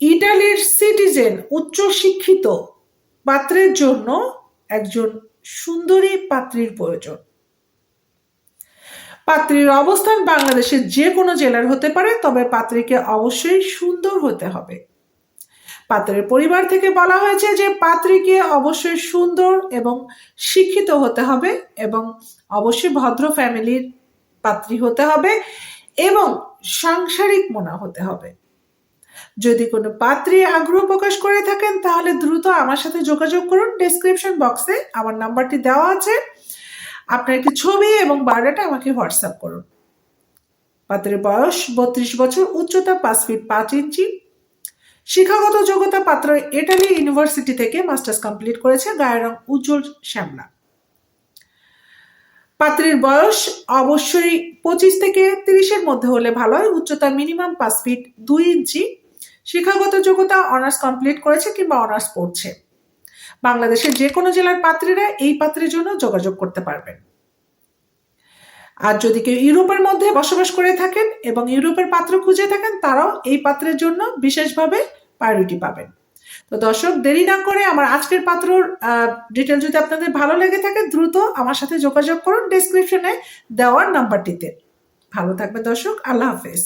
ইটালির সিটিজেন উচ্চশিক্ষিত পাত্রের জন্য একজন সুন্দরী পাত্রীর প্রয়োজন। পাত্রীর অবস্থান বাংলাদেশের যে কোনো জেলার হতে পারে, তবে পাত্রীকে অবশ্যই সুন্দর হতে হবে। পাত্রের পরিবার থেকে বলা হয়েছে যে পাত্রীকে অবশ্যই সুন্দর এবং শিক্ষিত হতে হবে এবং অবশ্যই ভদ্র ফ্যামিলির পাত্রী হতে হবে এবং সাংসারিক মনা হতে হবে। যদি কোনো পাত্রী আগ্রহ প্রকাশ করে থাকেন, তাহলে দ্রুত আমার সাথে যোগাযোগ করুন। ডেসক্রিপশন বক্সে আমার নাম্বারটি দেওয়া আছে। আপনার একটি ছবি এবং বায়োডাটা আমাকে হোয়াটসঅ্যাপ করুন। পাত্রের বয়স বত্রিশ বছর, উচ্চতা পাঁচ ফিট পাঁচ ইঞ্চি। শিক্ষাগত যোগ্যতা পাত্র ইটালি ইউনিভার্সিটি থেকে মাস্টার্স কমপ্লিট করেছে, গায়ের রং উজ্জ্বল, শ্যামলা। পাত্রের বয়স অবশ্যই পঁচিশ থেকে তিরিশের মধ্যে হলে ভালো হয়। উচ্চতা মিনিমাম পাঁচ ফিট দুই ইঞ্চি। শিক্ষাগত যোগ্যতা অনার্স কমপ্লিট করেছে কিংবা অনার্স পড়ছে। বাংলাদেশের যে কোনো জেলার পাত্রীরা এই পাত্রের জন্য যোগাযোগ করতে পারবেন। আর যদি কেউ ইউরোপের মধ্যে বসবাস করে থাকেন এবং ইউরোপের পাত্র খুঁজে থাকেন, তারাও এই পাত্রের জন্য বিশেষভাবে প্রায়োরিটি পাবেন। তো দর্শক, দেরি না করে আমার আজকের পাত্রর ডিটেল যদি আপনাদের ভালো লেগে থাকে, দ্রুত আমার সাথে যোগাযোগ করুন ডিসক্রিপশনে দেওয়ার নাম্বারটিতে ভালো থাকবে দর্শক, আল্লাহ হাফেজ।